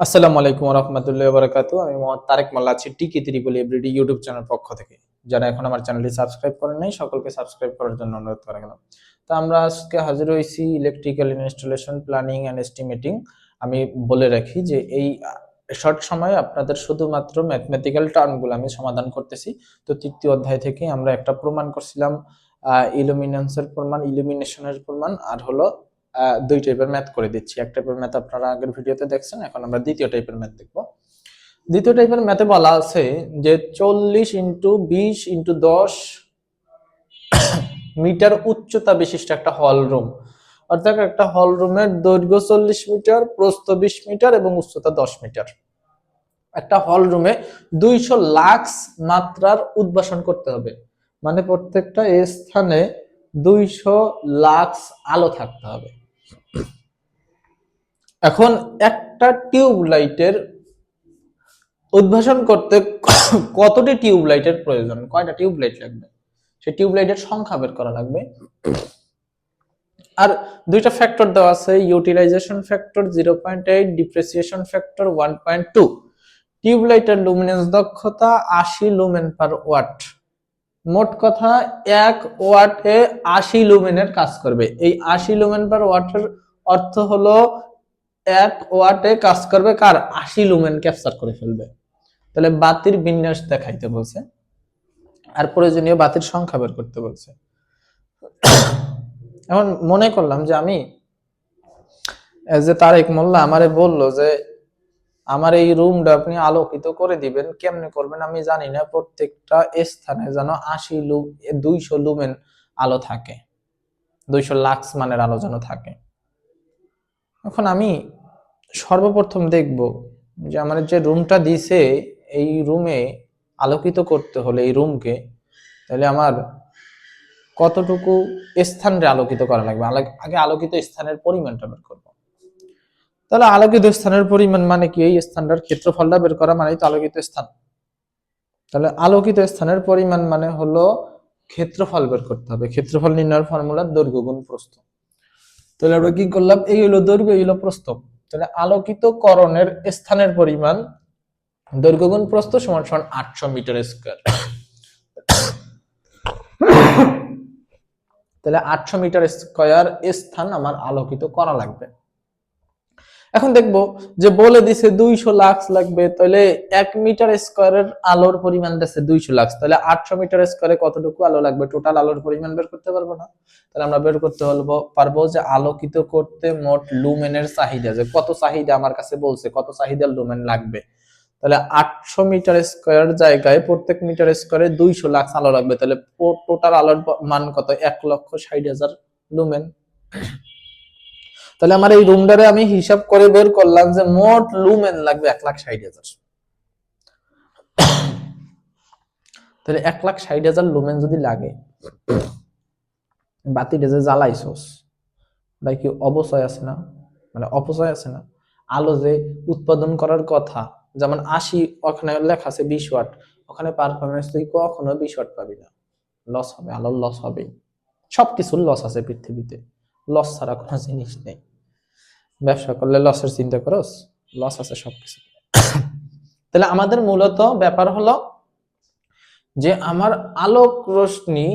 আসসালামু আলাইকুম রহমতুল্লাহ বারাকাতু আমি মোহাম্মদ তারেক মোল্লা আছি টিকি ত্রিপুলি এভরিডি ইউটিউব চ্যানেল পক্ষ থেকে। যারা এখন আমার চ্যানেলটি সাবস্ক্রাইব করেন নাই, সকলকে সাবস্ক্রাইব করার জন্য অনুরোধ করা গেলাম। তো আমরা আজকে হাজির হয়েছি electrical installation planning and estimating আমি বলে রাখি যে এই শর্ট সময়ে আপনাদের শুধুমাত্র ম্যাথমেটিক্যাল টার্মগুলো আমি সমাধান করতেছি। তো তৃতীয় অধ্যায় থেকে আমরা একটা প্রমাণ করছিলাম ইলুমিনেন্সের প্রমাণ ইলুমিনেশনের প্রমাণ, আর হলো দুই টাইপের ম্যাথ করে দিচ্ছি। এক টাইপের ম্যাথ আপনারা আগের ভিডিওতে দেখছেন, এখন আমরা দ্বিতীয় টাইপের ম্যাথ দেখব। দ্বিতীয় টাইপের ম্যাথে বলা আছে যে চল্লিশ ইন্টু বিশ ইন্টু দশ মিটার উচ্চতা বিশিষ্ট একটা হল রুম অর্থাৎ একটা হল রুমের দৈর্ঘ্য চল্লিশ মিটার, প্রস্থ বিশ মিটার এবং উচ্চতা দশ মিটার। একটা হল রুমে দুইশো লাক্স মাত্রার উদ্ভাসন করতে হবে। মানে প্রত্যেকটা স্থানে দুইশো লাক্স আলো থাকতে হবে। এখন একটা টিউব লাইটের উদ্ভাসন করতে কতটি টিউব লাইটের প্রয়োজন? কয়টা টিউব লাইট লাগবে? সেই টিউব লাইটের সংখ্যা বের করা লাগবে। আর দুইটা ফ্যাক্টর দেওয়া আছে, utilisation factor zero point eight, depreciation factor one point two. Tube লাইটের লুমিনেন্স দক্ষতা আশি লুমেন পার ওয়াট। মোট কথা এক ওয়াটে আশি লুমেনের কাজ করবে। এই আশি লুমেন পার ওয়াটের অর্থ হলো এক ওয়াটে কাজ করবে কার আশি লুমেন ক্যাপচার করে ফেলবে। তাহলে বাতির বিন্যাস দেখাইতে বলছে, আর প্রয়োজনীয় বাতির সংখ্যা বের করতে বলছে। এখন মনে করলাম যে আমি যে তারেক মোল্লা আমারে বলল যে, আমার এই রুমটা আপনি আলোকিত করে দিবেন, কেমনে করবেন আমি জানি না, প্রত্যেকটা স্থানে যেন আশি লু দুইশো লুমেন আলো থাকে। দুইশো লাক্স মানের আলো যেন থাকে। এখন আমি সর্বপ্রথম দেখব যে আমার যে রুমটা দিছে, এই রুমে আলোকিত করতে হলে, এই রুমকে, তাহলে আমার কতটুকু স্থানরে আলোকিত করা লাগবে? আগে আলোকিত স্থানের পরিমাণটা বের করব। তাহলে আলোকিত স্থানের পরিমাণ মানে কি? এই স্থানটার ক্ষেত্রফলটা বের করা মানেই তো আলোকিত স্থান। তাহলে আলোকিত স্থানের পরিমাণ মানে হলো ক্ষেত্রফল বের করতে হবে। ক্ষেত্রফল নির্ণয়ের ফর্মুলা দৈর্ঘ্য গুণ প্রস্থ। তাহলে আমরা কি করলাম? এই হলো দৈর্ঘ্য, এই হলো প্রস্থ। তাহলে আলোকিত করণের স্থানের পরিমাণ দৈর্ঘ্য গুণ প্রস্থ সমান সমান আটশো মিটার স্কোয়ার। তাহলে আটশো মিটার স্কোয়ার স্থান আমার আলোকিত করা লাগবে। এখন দেখব যে বলে দিছে দুইশো লাক্স লাগবে, তাহলে এক মিটার স্কোয়ারের আলোর পরিমাণ দিচ্ছে দুইশো লাক্স, তাহলে আটশো মিটার স্কোয়ারে কতটুকু আলো লাগবে? টোটাল আলোর পরিমাণ বের করতে পারব না। তাহলে আমরা বের করতে হলবো, পারব যে আলোকিত করতে মোট লুমেনের চাহিদা, যে কত চাহিদা আমার কাছে বলছে, কত চাহিদা লুমেন লাগবে? তাহলে আটশো মিটার স্কোয়ার জায়গায় প্রত্যেক মিটার স্কোয়ারে দুইশো লাক্স আলো লাগবে, তাহলে টোটাল আলোর মান কত? এক লক্ষ ষাট হাজার লুমেন তাহলে আমার এই রুমটারে আমি হিসাব করে বের করলাম যে মোট লুমেন লাগবে এক লাখ ষাট হাজার। তাহলে এক লাখ ষাট হাজার লুমেন যদি লাগে, বাতিটা যে জ্বালাইছোস ভাই কি অবচয় আছে না? মানে অপচয় আছে না? আলো যে উৎপাদন করার কথা, যেমন আশি, ওখানে লেখা আছে বিশ ওয়াট, ওখানে পারফরমেন্স তুই কখনো বিশ ওয়াট পাবি না। লস হবে, আলোর লস হবেই। সবকিছুর লস আছে পৃথিবীতে। লস ছাড়া কোনো জিনিস নেই। ব্যবসা করলে লসের চিন্তা করস লস আছে সবকিছু তাহলে আমাদের মূলত ব্যাপার হলো যে আমার আলোক রশ্মি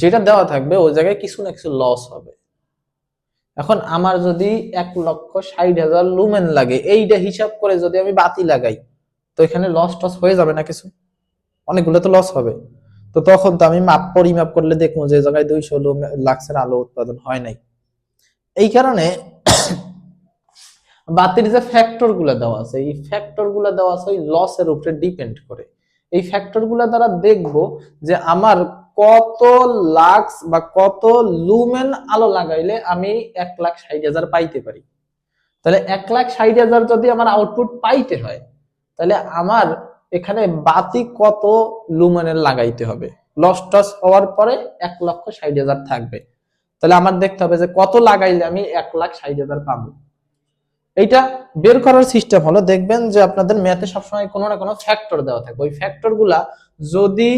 যেটা দেওয়া থাকবে, ওই জায়গায় কিছু না কিছু লস হবে। এখন আমার যদি এক লক্ষ ষাট হাজার লুমেন লাগে, এইটা হিসাব করে যদি আমি বাতি লাগাই, তো এখানে লস টস হয়ে যাবে না কিছু? অনেকগুলো তো লস হবে। তো তখন তো আমি মাপ পরিমাপ করলে দেখব যে জায়গায় দুইশো লাক্সের আলো উৎপাদন হয় নাই। এই কারণে বাতির যে ফ্যাক্টরগুলো দেওয়া আছে, এই ফ্যাক্টরগুলো দেওয়া আছে ওই লসের উপরে ডিপেন্ড করে। এই ফ্যাক্টরগুলো দ্বারা দেখব যে আমার কত লাক্স বা কত লুমেন আলো লাগাইলে আমি এক লাখ ষাট হাজার পাইতে পারি। তাহলে এক লাখ ষাট হাজার যদি আমার আউটপুট পাইতে হয়, তাহলে আমার এখানে বাতি কত লুমেনের লাগাইতে হবে? লস টস হওয়ার পরে এক লক্ষ ষাট হাজার থাকবে। তাহলে আমার দেখতে হবে যে কত লাগাইলে আমি এক লাখ ষাট হাজার পাবো। এইটা বের করার সিস্টেম হলো, দেখবেন যে আপনাদের ম্যাথে সবসময় কোনো না কোনো ফ্যাক্টর দেওয়া থাকবে। ওই ফ্যাক্টরগুলা যদি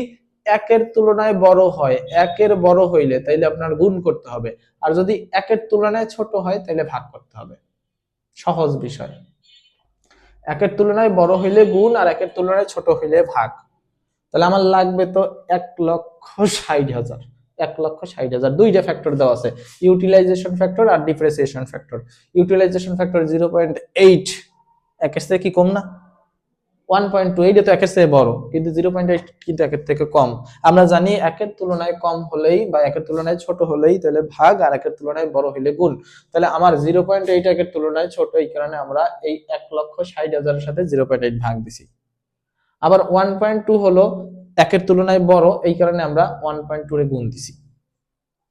একের তুলনায় বড় হয়, একের বড় হইলে তাইলে আপনার গুণ করতে হবে। আর যদি একের তুলনায় ছোট হয়, তাইলে ভাগ করতে হবে। সহজ বিষয়। একের তুলনায় বড় হইলে গুণ আর একের তুলনায় ছোট হইলে ভাগ। তাহলে আমার লাগবে তো এক লক্ষ ষাট হাজার। এক লক্ষ ষাট হাজার। দুইটা ফ্যাক্টর দেওয়া আছে। ইউটিলাইজেশন ফ্যাক্টর আর depreciation factor utilisation factor zero point eight একের থেকে কি কম না? ওয়ান পয়েন্ট টু এইটা তো একের থেকে বড়। কিন্তু জিরো পয়েন্ট এইট কিন্তু একের থেকে কম। আমরা জানি একের তুলনায় কম হলেই বা একের তুলনায় ছোট হলেই তাহলে ভাগ আর একের তুলনায় বড় হইলে গুণ। তাহলে আমার জিরো পয়েন্ট এইট একের তুলনায় ছোট, এই কারণে আমরা এই এক লক্ষ ষাট হাজারের সাথে জিরো পয়েন্ট এইট ভাগ দিছি। আবার ওয়ান পয়েন্ট টু হলো একের তুলনায় বড়, এই কারণে আমরা ওয়ান পয়েন্ট টু এ গুণ দিছি।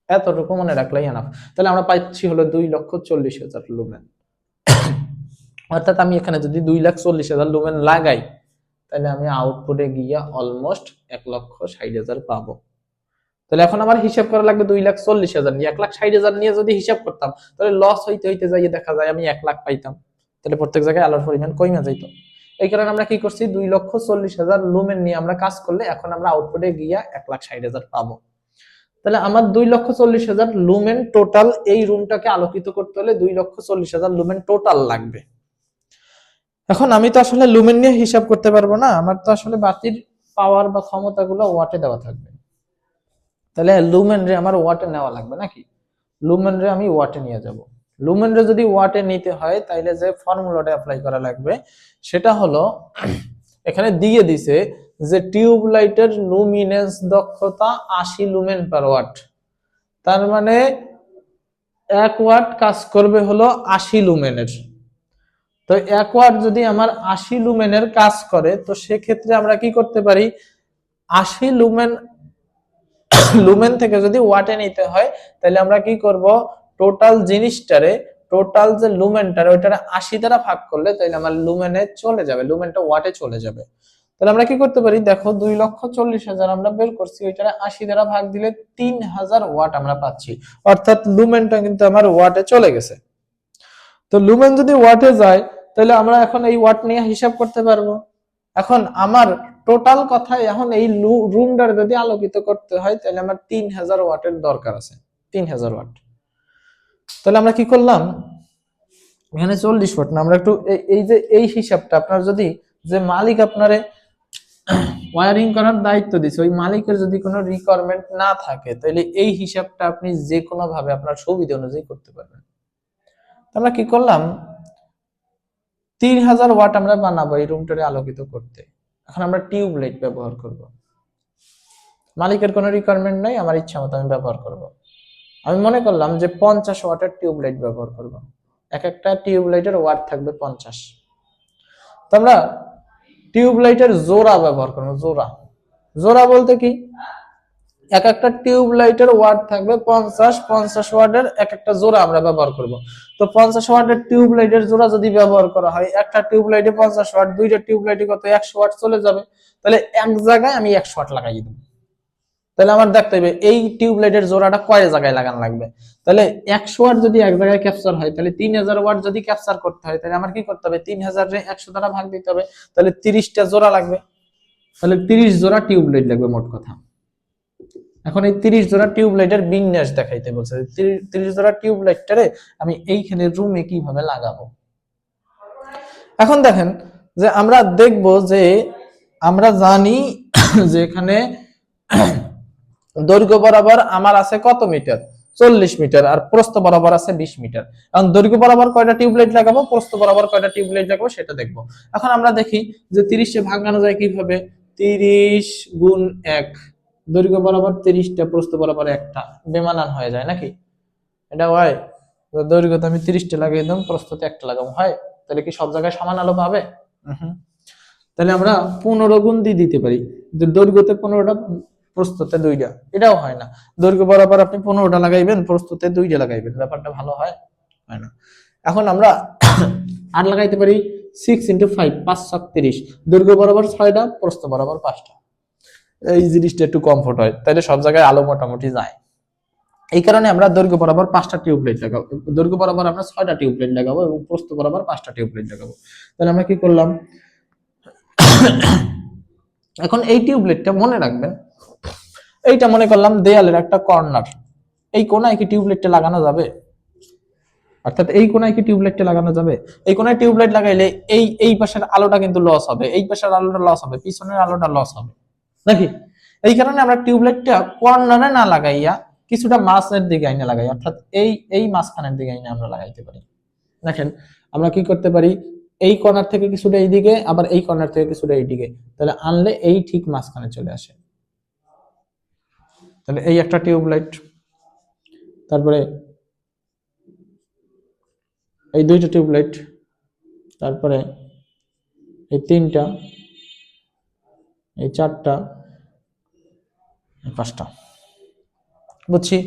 এতটুকু মনে রাখলেই এনাফ তাহলে আমরা পাচ্ছি হলো দুই লক্ষ চল্লিশ হাজার লুমেন অর্থাৎ আমি এখানে যদি দুই লাখ চল্লিশ হাজার লুমেন লাগাই, তাহলে আমি আউটপুটে গিয়ে অলমোস্ট এক লক্ষ ষাট হাজার পাবো। তাহলে এখন আমার হিসাব করা লাগবে দুই লাখ চল্লিশ হাজার নিয়ে। এক লাখ ষাট হাজার নিয়ে যদি হিসাব করতাম, তাহলে লস হইতে হইতে যাইয়ে দেখা যায় আমি এক লাখ পাইতাম। তাহলে প্রত্যেক জায়গায় আলোর পরিমাণ কমে যাইতো। এই কারণে আমরা কি করছি? দুই লক্ষ চল্লিশ হাজার লুমেন নিয়ে আমরা কাজ করলে এখন আমরা আউটপুটে গিয়া এক লাখ ষাট হাজার পাবো। তাহলে আমার দুই লক্ষ চল্লিশ হাজার লুমেন টোটাল এই রুমটাকে আলোকিত করতে হলে দুই লক্ষ চল্লিশ হাজার লুমেন টোটাল লাগবে। এখন আমি তো আসলে লুমেন নিয়ে হিসাব করতে পারব না, আমার তো আসলে বাতির পাওয়ার বা ক্ষমতাগুলো ওয়াটে দেওয়া থাকবে। তাহলে লুমেন রে আমার ওয়াটে নেওয়া লাগবে নাকি? লুমেন রে আমি ওয়াটে নিয়ে যাব। লুমেন রে যদি ওয়াটে নিতে হয়, তাইলে যে ফর্মুলাটা অ্যাপ্লাই করা লাগবে, সেটা হলো, এখানে দিয়ে দিছে যে টিউব লাইটের লুমিনেন্স দক্ষতা আশি লুমেন পার ওয়াট তার মানে এক ওয়াট কাজ করবে হলো আশি লুমেনের তো এক ওয়াট যদি আমার আশি লুমেনের কাজ করে, তো সেক্ষেত্রে আমরা কি করতে পারি? আশি লুমেন লুমেন থেকে যদি ওয়াটে নিতে হয় তাহলে আমরা কি করব? টোটাল জিনিসটারে, টোটাল যে লুমেনটারে, ওইটারে আশি দ্বারা ভাগ করলে তাহলে আমার লুমেনে চলে যাবে, লুমেনটা ওয়াটে চলে যাবে। তাহলে আমরা কি করতে পারি? দেখো দুই লক্ষ চল্লিশ হাজার আমরা বের করছি, ওইটারে আশি দ্বারা ভাগ দিলে তিন হাজার ওয়াট আমরা পাচ্ছি। অর্থাৎ লুমেনটা কিন্তু আমার ওয়াটে চলে গেছে। তো লুমেন যদি ওয়াটে যায় তাহলে আমরা এখন এই ওয়াট নিয়ে হিসাব করতে পারব। এখন আমার টোটাল কথায় এখন এই রুমটার যদি আলোকিত করতে হয় তাহলে আমার তিন হাজার ওয়াটের দরকার আছে। তিন হাজার ওয়াট। তাহলে আমরা কি করলাম? এখানে চল্লিশ ওয়াট না, আমরা একটু এই- এই যে এই হিসাবটা, আপনার যদি যে মালিক আপনারে ওয়ারিং করার দায়িত্ব দিচ্ছে ওই মালিকের যদি কোনো রিকোয়ারমেন্ট না থাকে, তাহলে এই হিসাবটা আপনি যে কোনো ভাবে আপনার সুবিধা অনুযায়ী করতে পারবেন। আমরা কি করলাম? তিন হাজার ওয়াট আমরা বানাবো এই রুমটারে আলোকিত করতে। এখন আমরা টিউব লাইট ব্যবহার করব। মালিকের কোনো রিকোয়ারমেন্ট নাই, আমার ইচ্ছা মতো আমি ব্যবহার করব। আমি মনে করলাম যে পঞ্চাশ ওয়াটের টিউবলাইট ব্যবহার করব। এক একটা টিউবলাইটের ওয়াট থাকবে পঞ্চাশ। তো আমরা টিউবলাইটের জোড়া ব্যবহার করব, জোড়া। জোড়া বলতে কি? এক একটা টিউবলাইটের ওয়াট থাকবে পঞ্চাশ পঞ্চাশ ওয়াটের এক একটা জোড়া আমরা ব্যবহার করব। তো পঞ্চাশ ওয়াটের টিউবলাইটের জোড়া যদি ব্যবহার করা হয়, একটা টিউবলাইটে পঞ্চাশ ওয়াট, দুইটা টিউবলাইটে কত? একশো ওয়াট চলে যাবে। তাহলে এক জায়গায় আমি একশো ওয়াট লাগাই দেবো। তাহলে আমার দেখতে হবে, এই টিউব লাইটের জোড়াটা কয় জায়গায় লাগানো লাগবে? তাহলে একশো ওয়াট যদি এক জায়গায় ক্যাপচার হয়, তাহলে তিন হাজার ওয়াট যদি ক্যাপচার করতে হয়, তাহলে আমার কি করতে হবে? তিন হাজার একশো দ্বারা ভাগ দিতে হবে, তাহলে তিরিশটা জোড়া লাগবে। তাহলে তিরিশ জোড়া টিউবলাইট লাগবে মোট কথা। এখন এই তিরিশ জোড়া টিউব লাইটের বিন্যাস দেখাইতে বলছে তিরি- তিরিশ জোড়া টিউব লাইটটারে আমি এইখানে রুমে কীভাবে লাগাবো? এখন দেখেন যে আমরা দেখব যে আমরা জানি যে এখানে দৈর্ঘ্য বরাবর আমার আছে কত মিটার? চল্লিশ মিটার আর প্রস্থ বরাবর আছে বিশ মিটার। এখন দৈর্ঘ্য বরাবর কয়টা টিউবলাইট লাগাবো, প্রস্থ বরাবর কয়টা টিউবলাইট লাগাবো সেটা দেখব। এখন আমরা দেখি যে তিরিশে ভাঙানো যায় কীভাবে? তিরিশ গুণ এক। দৈর্ঘ্য বরাবর তিরিশটা, প্রস্থ বরাবর একটা। বেমানান হয়ে যায় নাকি? এটা হয়। তো দৈর্ঘ্যতে আমি তিরিশটা লাগিয়ে দিলাম, প্রস্থতে একটা লাগাবো। হয়? তাহলে কি সব জায়গায় সমান আলো পাবে। তাহলে আমরা পনেরো গুণ দিয়ে দিতে পারি। দৈর্ঘ্যতে পনেরোটা প্রস্তুতে দুইটা। এটাও হয় না। দৈর্ঘ্য বরাবর আপনি পনেরোটা লাগাইবেন, প্রস্তুতে দুইটা লাগাইবেন। ব্যাপারটা ভালো হয় হয় না। এখন আমরা আর লাগাইতে পারি সিক্স ইন্টু ফাইভ পাঁচ সাত তিরিশ। দৈর্ঘ্য বরাবর ছয়টা, প্রস্থ বরাবর পাঁচটা। এই জিনিসটা একটু কমফোর্ট হয়, তাইলে সব জায়গায় আলো মোটামুটি যায়। এই কারণে আমরা দৈর্ঘ্য বরাবর পাঁচটা টিউবলাইট লাগাবো। দৈর্ঘ্য বরাবর আমরা ছয়টা টিউবলাইট লাগাবো এবং প্রস্থ বরাবর পাঁচটা টিউবলাইট লাগাবো। তাহলে আমরা কি করলাম? এখন এই টিউবলাইটটা মনে রাখবেন, এইটা মনে করলাম দেয়ালের একটা কর্নার। এই কোনায় কি টিউবলাইটটা লাগানো যাবে? অর্থাৎ এই কোনায় কি টিউবলাইটটা লাগানো যাবে? এই কোনায় টিউবলাইট লাগাইলে এই এই পাশের আলোটা কিন্তু লস হবে, এই পাশের আলোটা লস হবে, পিছনের আলোটা লস হবে। নাকি? এই কারণে আমরা টিউবলাইটটা কর্নারে না লাগাইয়া কিছুটা মাছের দিকে আইনে লাগাই, অর্থাৎ এই এই মাঝখানের দিকে আইনে আমরা লাগাইতে পারি। দেখেন, আমরা কি করতে পারি? এই কর্নার থেকে কিছুটা এই দিকে আবার এই কর্নার থেকে কিছুটা এই দিকে তাহলে আনলে এই ঠিক মাঝখানে চলে আসে। তাহলে এই একটা টিউবলাইট। তারপরে এই দুইটা টিউবলাইট। তারপরে এই তিনটা, এই চারটা পাঁচটা। বুঝছি?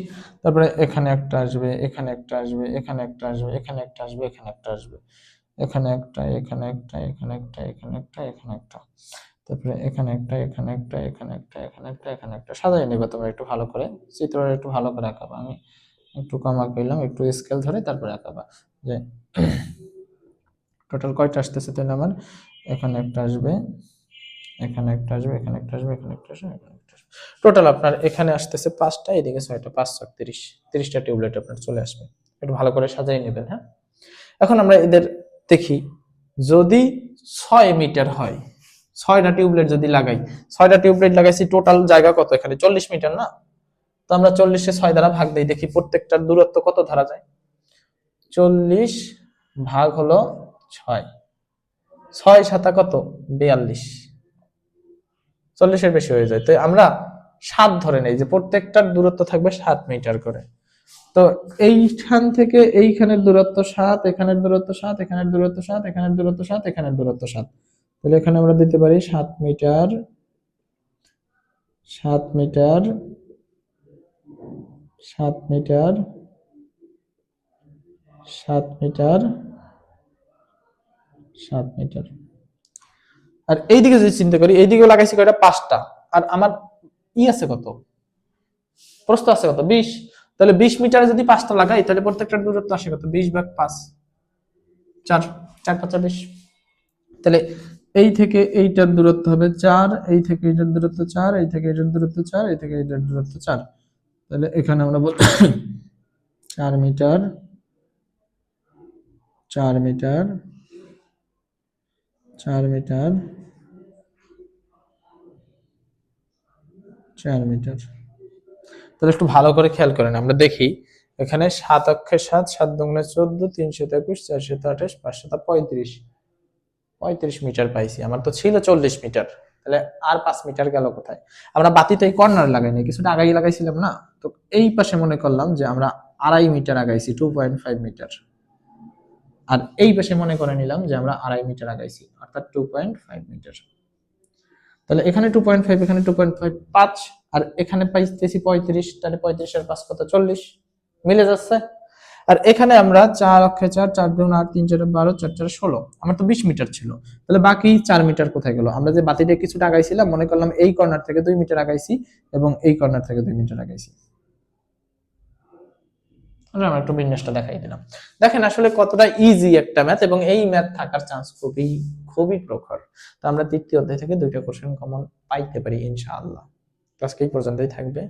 তারপরে এখানে একটা আসবে, এখানে একটা আসবে, এখানে একটা আসবে, এখানে একটা আসবে, এখানে একটা আসবে। এখানে একটা এখানে একটা এখানে একটা এখানে একটা এখানে একটা। তারপরে এখানে একটা এখানে একটা এখানে একটা এখানে একটা এখানে একটা। সাজাই নেবে তোমরা একটু ভালো করে। চিত্রটা একটু ভালো করে আঁকাবা। আমি একটু কমা করলাম একটু স্কেল ধরে তারপরে আঁকাবা। যে টোটাল কয়টা আসতেছে তাহলে আমার? এখানে একটা আসবে, এখানে একটা আসবে, এখানে একটা আসবে, এখানে একটা আসবে, এখানে একটা আসবে। টোটাল আপনার এখানে আসতেছে পাঁচটা, এদিকে ছয়টা, পাঁচ, ছয়, তিরিশ। তিরিশটা টিউবলাইট আপনার চলে আসবে। একটু ভালো করে সাজাই নেবেন হ্যাঁ? এখন আমরা এদের দেখি, যদি ছয় মিটার হয়, ছয়টা টিউবলাইট যদি লাগাই, ছয়টা টিউবলাইট লাগাইছি টোটাল জায়গা কত এখানে? চল্লিশ মিটার না? তো আমরা চল্লিশে ছয় দ্বারা ভাগ দিই, দেখি প্রত্যেকটার দূরত্ব কত ধরা যায়? চল্লিশ ভাগ হলো ছয়। ছয় সাতা কত? বিয়াল্লিশ। চল্লিশের বেশি হয়ে যায়। তো আমরা সাত ধরে নেই যে প্রত্যেকটার দূরত্ব থাকবে সাত মিটার করে। তো এইখান থেকে এইখানের দূরত্ব সাত, এখানের দূরত্ব সাত, এখানের দূরত্ব সাত, এখানের দূরত্ব সাত, এখানের দূরত্ব সাত। তাহলে এখানে আমরা দিতে পারি সাত মিটার সাত মিটার সাত মিটার সাত মিটার সাত মিটার। আর এইদিকে যদি চিন্তা করি এইদিকে লাগাইছি কয়টা? পাঁচটা। আর আমার ই আছে কত? প্রস্থ আছে কত? বিশ। তাহলে বিশ মিটারে যদি পাঁচটা লাগাই, তাহলে প্রত্যেকটা দূরত্ব আসে কত? বিশ ভাগ পাঁচ। চার। চার পাঁচা বিশ। তাহলে এই থেকে এইটার দূরত্ব হবে চার, এই থেকে এইটার দূরত্ব চার, এই থেকে এইটার দূরত্ব চার, এই থেকে এইটার দূরত্ব চার। তাহলে এখানে আমরা বল চার মিটার চার মিটার চার মিটার চার মিটার। তাহলে একটু ভালো করে খেয়াল করেন আমরা দেখি, এখানে সাত অক্ষে সাত সাত দুগুণে চোদ্দ তিনশো একুশ চারশো আঠাশ পাঁচশো পঁয়ত্রিশ। পঁয়ত্রিশ মিটার পাইছি, আমার তো ছিল চল্লিশ মিটার। তাহলে আর পাঁচ মিটার গেল কোথায়? আমরা বাতিতে কর্নার লাগাইনি, কিছুটা আগাই লাগাইছিলাম না? তো এই পাশে মনে করলাম যে আমরা আড়াই মিটার আগাইছি টু পয়েন্ট ফাইভ মিটার। আর এই পাশে মনে করে নিলাম যে আমরা আড়াই মিটার আগাইছি, অর্থাৎ টু পয়েন্ট ফাইভ মিটার। তাহলে এখানে টু পয়েন্ট ফাইভ এখানে টু পয়েন্ট ফাইভ পাঁচ আর এখানে পাইতেছি পঁয়ত্রিশ, তাহলে পঁয়ত্রিশের পাঁচ কত? চল্লিশ। মিলে যাচ্ছে। আর এখানে আমরা চার অক্ষে চার চার দুন আট, তিন চার বারো, চার চার ষোলো। আমার তো বিশ মিটার ছিল। তাহলে বাকি চার মিটার কোথায় গেল? আমরা যে বাতিটা কিছুটা আগাইছিলাম মনে করলাম এই কর্নার থেকে দুই মিটার আগাইছি এবং এই কর্নার থেকে দুই মিটার আগাইছি আমরা একটু বিন্যাসটা দেখাই দিলাম। দেখেন আসলে কতটা ইজি একটা ম্যাথ এবং এই ম্যাথ থাকার চান্স খুবই খুবই প্রখর। তো আমরা তৃতীয় অধ্যায় থেকে দুইটা কোশ্চেন কমন পাইতে পারি, ইনশাআল্লাহ। আজকে এই পর্যন্তই থাকবে।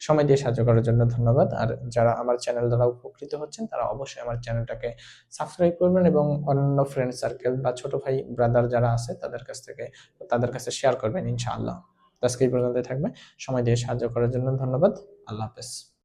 সময় দিয়ে সাহায্য করার জন্য ধন্যবাদ। আর যারা আমার চ্যানেল দ্বারা উপকৃত হচ্ছেন, তারা অবশ্যই আমার চ্যানেলটাকে সাবস্ক্রাইব করবেন এবং অন্যান্য ফ্রেন্ড সার্কেল বা ছোট ভাই ব্রাদার যারা আছে, তাদের কাছ থেকে, তাদের কাছে শেয়ার করবেন ইনশাআল্লাহ। আজকে এই পর্যন্তই থাকবে। সময় দিয়ে সাহায্য করার জন্য ধন্যবাদ। আল্লাহ হাফেজ।